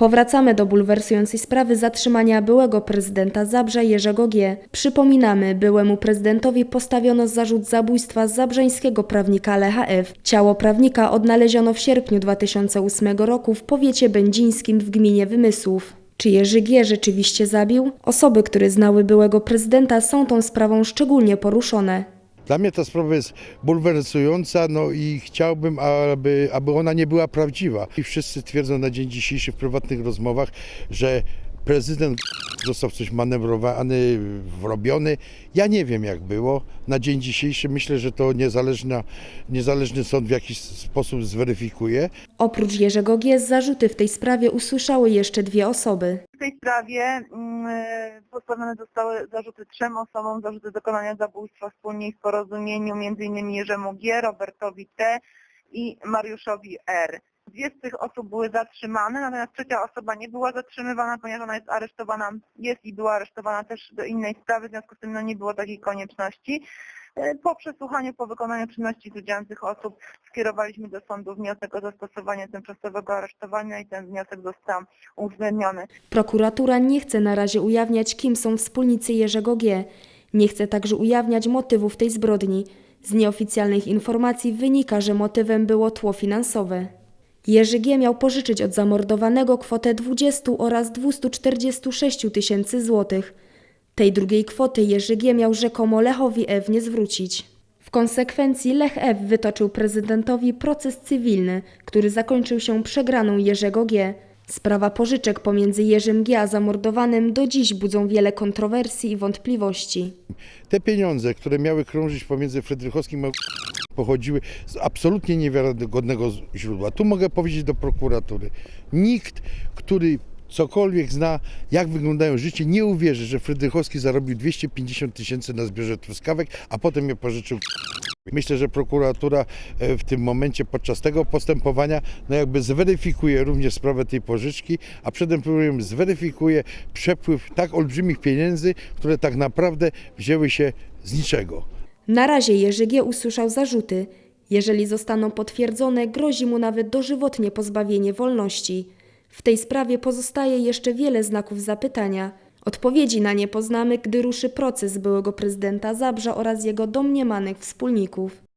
Powracamy do bulwersującej sprawy zatrzymania byłego prezydenta Zabrza Jerzego G. Przypominamy, byłemu prezydentowi postawiono zarzut zabójstwa zabrzeńskiego prawnika Lecha F. Ciało prawnika odnaleziono w sierpniu 2008 roku w powiecie będzińskim w gminie Wymysłów. Czy Jerzy G. rzeczywiście zabił? Osoby, które znały byłego prezydenta są tą sprawą szczególnie poruszone. Dla mnie ta sprawa jest bulwersująca, no i chciałbym, aby, aby ona nie była prawdziwa. I wszyscy twierdzą na dzień dzisiejszy w prywatnych rozmowach, że prezydent został coś manewrowany, wrobiony. Ja nie wiem jak było. Na dzień dzisiejszy myślę, że to niezależna, niezależny sąd w jakiś sposób zweryfikuje. Oprócz Jerzego G. zarzuty w tej sprawie usłyszały jeszcze dwie osoby. W tej sprawie mm, e, postawione zostały zarzuty trzem osobom, zarzuty dokonania zabójstwa wspólnie i w porozumieniu m.in. Jerzemu G, Robertowi T i Mariuszowi R. Dwie z tych osób były zatrzymane, natomiast trzecia osoba nie była zatrzymywana, ponieważ ona jest aresztowana, jest i była aresztowana też do innej sprawy, w związku z tym no, nie było takiej konieczności. E, Po przesłuchaniu, po wykonaniu czynności z udziałem tych osób skierowaliśmy do sądu wniosek o zastosowanie tymczasowego aresztowania i ten wniosek został uwzględniony. Prokuratura nie chce na razie ujawniać, kim są wspólnicy Jerzego G. Nie chce także ujawniać motywów tej zbrodni. Z nieoficjalnych informacji wynika, że motywem było tło finansowe. Jerzy G. miał pożyczyć od zamordowanego kwotę 20 oraz 246 tysięcy złotych. Tej drugiej kwoty Jerzy G. miał rzekomo Lechowi F. nie zwrócić. W konsekwencji Lech F. wytoczył prezydentowi proces cywilny, który zakończył się przegraną Jerzego G. Sprawa pożyczek pomiędzy Jerzym G. a zamordowanym do dziś budzą wiele kontrowersji i wątpliwości. Te pieniądze, które miały krążyć pomiędzy Frydrychowskim a pochodziły z absolutnie niewiarygodnego źródła. Tu mogę powiedzieć do prokuratury. Nikt, który cokolwiek zna, jak wyglądają życie, nie uwierzy, że Frydrychowski zarobił 250 tysięcy na zbiorze truskawek, a potem je pożyczył. Myślę, że prokuratura e, w tym momencie podczas tego postępowania no jakby zweryfikuje również sprawę tej pożyczki, a przede wszystkim zweryfikuje przepływ tak olbrzymich pieniędzy, które tak naprawdę wzięły się z niczego. Na razie Jerzy G. usłyszał zarzuty. Jeżeli zostaną potwierdzone, grozi mu nawet dożywotnie pozbawienie wolności. W tej sprawie pozostaje jeszcze wiele znaków zapytania. Odpowiedzi na nie poznamy, gdy ruszy proces byłego prezydenta Zabrza oraz jego domniemanych wspólników.